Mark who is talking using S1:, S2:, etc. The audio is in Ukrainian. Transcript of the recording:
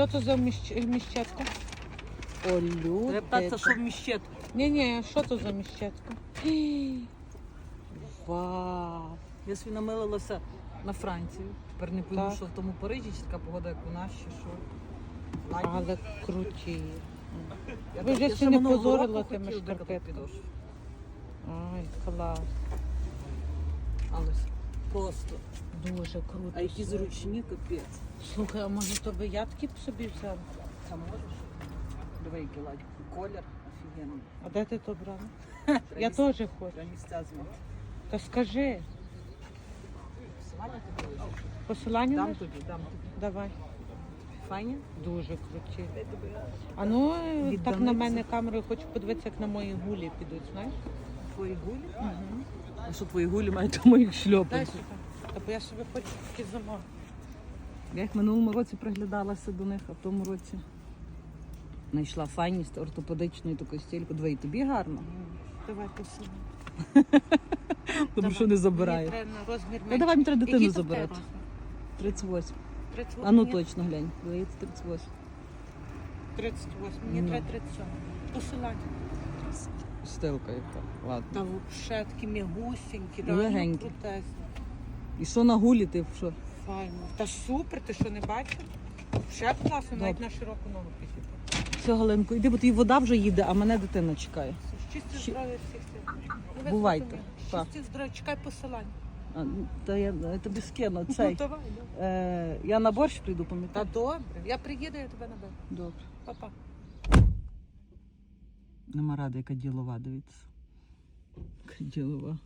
S1: Що то за міщ- міщетка? О, люди.
S2: Що в міщет.
S1: Ні, ні, що то за міщетка? Гі. Вау.
S2: Я собі намилилася на Францію. Тепер не пойму,
S1: Так.
S2: що в тому Парижі, чи така погода, як у нас, чи що. Ладно.
S1: Але круті.
S2: Я
S1: Ви
S2: так- я
S1: ще не
S2: минулого
S1: позорила
S2: року
S1: тими
S2: хотіла
S1: шкарпетками. Ай, клас.
S2: Ж просто.
S1: Дуже круто.
S2: А які зручні, капець.
S1: Слухай, а може то би я такі б собі взяла?
S2: Та можеш? Диви, який ладь. Колір офігенний.
S1: А де ти то брала? Я теж хочу.
S2: Місця.
S1: Та скажи,
S2: Посилання тобі лежить?
S1: посилання
S2: Дам
S1: даш?
S2: тобі, дам тобі.
S1: Давай.
S2: Файні?
S1: Дуже круті. А ну так на мене камерою хочу подивитися, як на мої гулі підуть, знаєш?
S2: Твої гулі?
S1: Угу.
S2: А що твої гулі мають до моїх шльопанців?
S1: Та бо я собі хочу такі замовити.
S2: Я їх в минулому році приглядалася до них, а в тому році знайшла файність ортопедичної таку стільку. Двоє тобі гарно.
S1: Давай посилання.
S2: Тому що не забираю.
S1: Мені треба розмір
S2: Ну
S1: менше.
S2: давай мені треба дитину
S1: то в тебе
S2: забирати.
S1: розмір?
S2: 38.
S1: 38.
S2: А ну
S1: Мені
S2: точно глянь. Здається, 38.
S1: 38. Мені
S2: Ну.
S1: треба 37. Посилання.
S2: Стилка яка. Ладно.
S1: Та взагалі такі м'ягусінькі,
S2: І легенькі.
S1: крутезні.
S2: І що на гулі ти що?
S1: Файно. Та супер, ти що не бачив? Ще класно, навіть на широку ногу підійти.
S2: Все, Галенко, йди, бо тобі вода вже їде, а мене дитина чекає.
S1: Щастя
S2: Ще-
S1: здоров'я всіх. Ну, ви
S2: Бувайте.
S1: зрозуміли. Щастя здоров'я, чекай посилання.
S2: А, ну, та я, я тобі скину
S1: Ну,
S2: цей.
S1: давай, да.
S2: Е, я на борщ прийду,
S1: Та добре. Я приїду, я тебе наберу.
S2: Добре.
S1: Па-па.
S2: Нема ради, яка ділова, дивіться. Яка ділова.